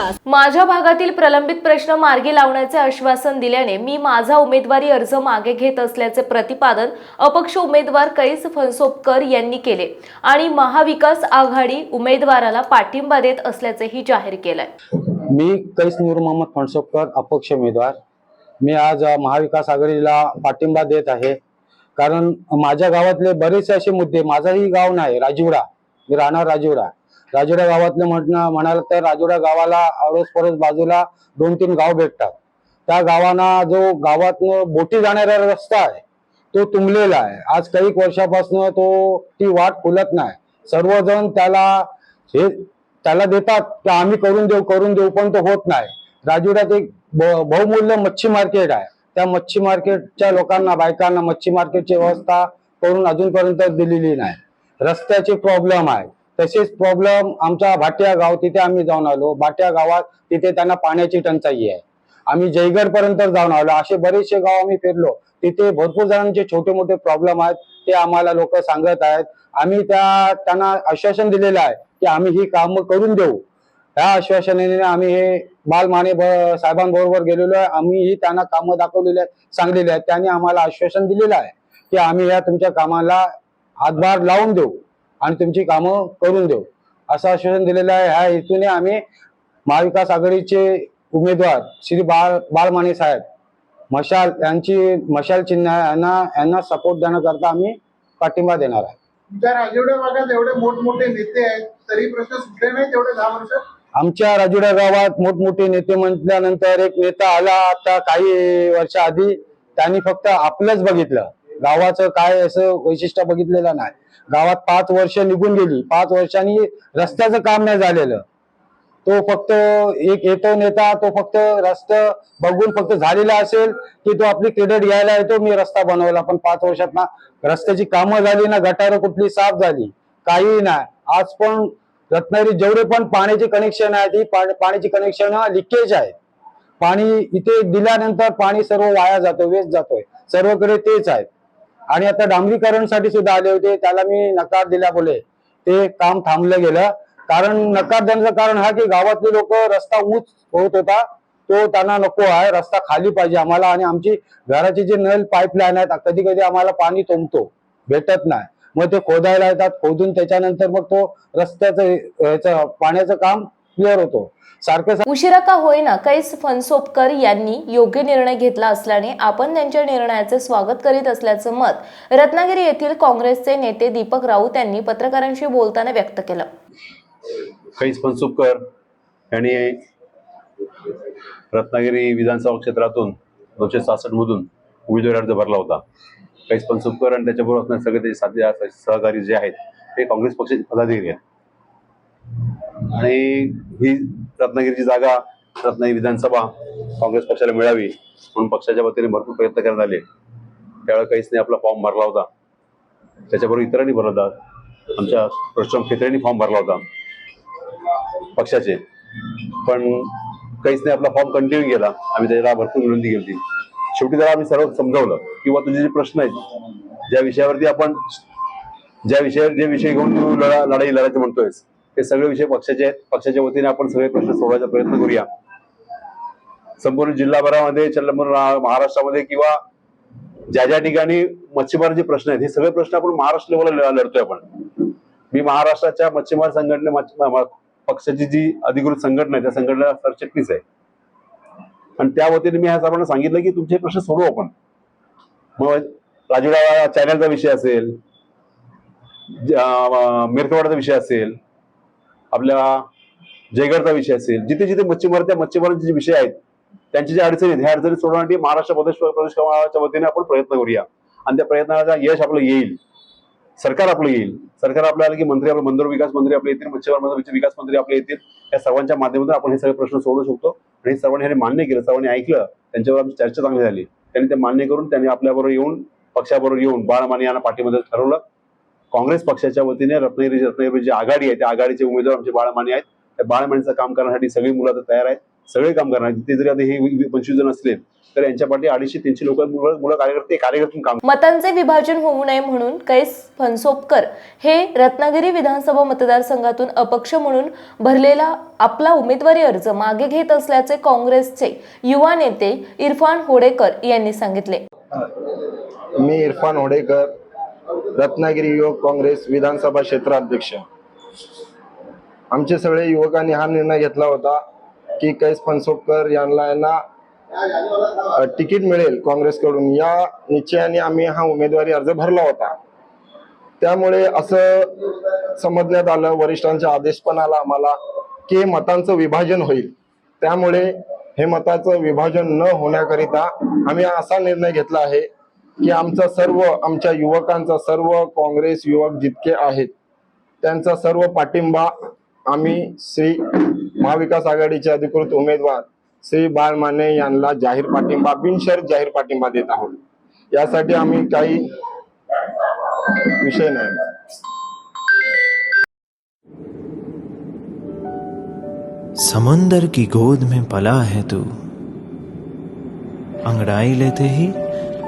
तास. माझ्या भागातील प्रलंबित प्रश्न मार्गी लावण्याचे आश्वासन दिल्याने मी माझा उमेदवारी अर्ज मागे घेत असल्याचे प्रतिपादन अपक्ष उमेदवार कैस फणसोपकर यांनी केले आणि महाविकास आघाडी उमेदवाराला पाठिंबा देत असल्याचेही जाहीर केलंय. मी कैस नूर मोहम्मद फणसोपकर अपक्ष उमेदवार. मी आज महाविकास आघाडीला पाठिंबा देत आहे. कारण माझ्या गावातले बरेचसे असे मुद्दे माझंही गाव नाही राजिवडा मी राहणार राजिवडा राजुरा गावातलं म्हणणं म्हणाल तर राजुरा गावाला अडोस पडोस बाजूला दोन तीन गाव भेटतात. त्या गावांना जो गावातनं बोटी जाणारा रस्ता आहे तो तुंबलेला आहे. आज काही वर्षापासून तो ती वाट फुलत नाही. सर्वजण त्याला हे त्याला देतात की आम्ही करून देऊ करून देऊ पण तो होत नाही. राजूरात एक बहुमूल्य मच्छी मार्केट आहे. त्या मच्छी मार्केटच्या लोकांना बायकांना मच्छी मार्केटची व्यवस्था करून अजूनपर्यंत दिलेली नाही. रस्त्याचे प्रॉब्लेम आहे. तसेच प्रॉब्लेम आमच्या भाटिया गाव तिथे आम्ही जाऊन आलो. भाटिया गावात तिथे त्यांना पाण्याची टंचाई आहे. आम्ही जयगड पर्यंत जाऊन आलो. असे बरेचसे गाव आम्ही फिरलो. तिथे भरपूर जणांचे छोटे मोठे प्रॉब्लेम आहेत. ते आम्हाला लोक सांगत आहेत. आम्ही त्या त्यांना आश्वासन दिलेलं आहे की आम्ही ही कामं करून देऊ. ह्या आश्वासनाने आम्ही हे बालमाने साहेबांबरोबर गेलेलो आहे. आम्हीही त्यांना कामं दाखवलेले आहेत सांगलेले आहेत. त्यांनी आम्हाला आश्वासन दिलेलं आहे की आम्ही या तुमच्या कामाला हातभार लावून देऊ. आणि तुमची कामं करून देऊ. असं आश्वासन दिलेलं आहे. ह्या हेतूने आम्ही महाविकास आघाडीचे उमेदवार श्री बाळ बाळमाने साहेब मशाल यांची मशाल चिन्ह यांना यांना सपोर्ट देण्याकरता आम्ही पाठिंबा देणार आहे. तुमच्या भागात एवढे मोठमोठे नेते आहेत तरी प्रश्न सुटले नाही तेवढे दहा वर्ष? आमच्या राजुडा गावात मोठमोठे नेते म्हटल्यानंतर एक नेता आला आता काही वर्ष आधी त्यांनी फक्त आपलंच बघितलं. गावाचं काय असं वैशिष्ट्य बघितलेलं नाही. गावात पाच वर्ष निघून गेली. पाच वर्षांनी रस्त्याचं काम नाही झालेलं. तो फक्त एक येतो नेता तो फक्त रस्ता बघून फक्त झालेला असेल की तो आपली क्रेडिट घ्यायला येतो मी रस्ता बनवला पण पाच वर्षात ना रस्त्याची कामं झाली ना गटारं कुठली साफ झाली काही नाही. आज पण रत्नागिरी जेवढे पण पाण्याचे कनेक्शन आहे ती पा- पाण्याची कनेक्शन लिकेज आहे. पाणी इथे दिल्यानंतर पाणी सर्व वाया जातो वेस्ट जातोय. सर्वकडे तेच आहे. आणि आता डांबरीकरणसाठी सुद्धा आले होते. त्याला मी नकार दिल्यामुळे ते काम थांबलं गेलं. कारण नकार देण्याचं कारण हा की गावातले लोक रस्ता उंच होत होता. तो त्यांना नको आहे. रस्ता खाली पाहिजे आम्हाला आणि आमची घराची जी नल पाईपलाईन आहेत कधी कधी आम्हाला पाणी तुंबतो. भेटत नाही. मग ते खोदायला येतात. खोदून त्याच्यानंतर मग तो रस्त्याचं पाण्याचं काम क्लिअर होतो. सारखं उशिरा का होईना कैस फणसोपकर यांनी योग्य निर्णय घेतला असल्याने आपण त्यांच्या निर्णयाचे स्वागत करीत असल्याचं मत रत्नागिरी येथील काँग्रेसचे नेते दीपक राऊत यांनी पत्रकारांशी बोलताना व्यक्त केलं. कैस फणसुपकर यांनी रत्नागिरी विधानसभा क्षेत्रातून दोनशे सहासष्ट मधून उमेदवारी अर्ज भरला होता. कैस फणसुपकर आणि त्याच्याबरोबर असणारे सगळे त्याचे सहकारी जे आहेत ते काँग्रेस पक्षाचे पदाधिकारी आहेत. आणि ही रत्नागिरीची जागा रत्नागिरी विधानसभा काँग्रेस पक्षाला मिळावी म्हणून पक्षाच्या वतीने भरपूर प्रयत्न करण्यात आले. त्यावेळेला कैसने आपला फॉर्म भरला होता. त्याच्याबरोबर इतरांनी भरला होता. आमच्या प्रश्रम खेत्रेंनी फॉर्म भरला होता. पक्षाचे. पण काहीच नाही आपला फॉर्म कंटिन्यू केला आम्ही त्याला भरपूर विनंती केली शेवटी त्याला आम्ही सर्व समजावलं किंवा तुझे जे प्रश्न आहेत ज्या विषयावरती आपण ज्या विषयावर जे विषय घेऊन तू लढा लढाई लढायचं म्हणतोयस ते सगळे विषय पक्षाचे आहेत. पक्षाच्या वतीने आपण सगळे प्रश्न सोडवायचा प्रयत्न करूया. संपूर्ण जिल्हाभरामध्ये संपूर्ण महाराष्ट्रामध्ये किंवा ज्या ज्या ठिकाणी मच्छीमारांचे प्रश्न आहेत हे सगळे प्रश्न आपण महाराष्ट्र लेवलला लढतोय आपण. मी महाराष्ट्राच्या मच्छीमार संघटने पक्षाची जी अधिकृत संघटना आहे त्या संघटनेला सरचिटणीस आहे. आणि त्या वतीने मी ह्या सर्वांना सांगितलं की तुमचे प्रश्न सोडवू आपण. मग राजुडा चॅनलचा विषय असेल मिरकवाडाचा विषय असेल आपल्या जयगडचा विषय असेल जिथे जिथे मच्छीमार त्या मच्छीमारांचे जे विषय आहेत त्यांची जे अडचणी आहेत ह्या अडचणी सोडवण्यासाठी महाराष्ट्र प्रदेश प्रदेश वतीने आपण प्रयत्न करूया. आणि त्या प्रयत्नाचा यश आपलं येईल. सरकार आपलं येईल. सरकार आपलं आलं की मंत्री आपलं बंदर विकास मंत्री आपले येतील मच्छीमार विकास मंत्री आपले येतील. या सर्वांच्या माध्यमातून आपण हे सगळे प्रश्न सोडवू शकतो. आणि सर्वांनी हे मान्य केलं सर्वांनी ऐकलं त्यांच्यावर आमची चर्चा चांगली झाली. त्यांनी ते मान्य करून त्यांनी आपल्याबरोबर येऊन पक्षाबरोबर येऊन बाळमाने यांना पाठीमध्ये ठरवलं. काँग्रेस पक्षाच्या वतीने रत्नागिरी रत्नागिरी जी आघाडी आहे त्या आघाडीचे उमेदवार आमचे बाळमाने आहेत. त्या बाळमाणीचं काम करण्यासाठी सगळी मुलं आता तयार आहेत सगळे काम करणार. ते जरी आता हे पंचवीस जण असले तर यांच्या पाठी अडीचशे तीनशे लोक मुलं मुलं कार्यकर्ते कार्यकर्ते काम मतांचे विभाजन होऊ नये म्हणून कैस फणसोपकर हे रत्नागिरी विधानसभा मतदारसंघातून अपक्ष म्हणून भरलेला आपला उमेदवारी अर्ज मागे घेत असल्याचे काँग्रेसचे युवा नेते इरफान होडेकर यांनी सांगितले. मी इरफान होडेकर रत्नागिरी युवक काँग्रेस विधानसभा क्षेत्र अध्यक्ष. आमचे सगळे युवकांनी हा निर्णय घेतला होता की कैस फणसोपकर यांना यांना तिकीट मिळेल काँग्रेसकडून. या निश्चयाने आम्ही हा उमेदवारी अर्ज भरला होता. त्यामुळे असं समजण्यात आलं वरिष्ठांचा आदेश पण आला आम्हाला की मतांचं विभाजन होईल. त्यामुळे हे मताचं विभाजन न होण्याकरिता आम्ही असा निर्णय घेतला आहे की आमचा सर्व आमच्या युवकांचा सर्व काँग्रेस युवक जितके आहेत त्यांचा सर्व पाठिंबा आम्ही श्री महाविकास आघाडीचे अधिकृत उमेदवार श्री बाळ माने यांना जाहीर पाठिंबा बिनशर्त जाहीर पाठिंबा देत आहोत. यासाठी आम्ही काही विषय नाही. समंदर की गोद में पला है तू। अंगड़ाई लेते ही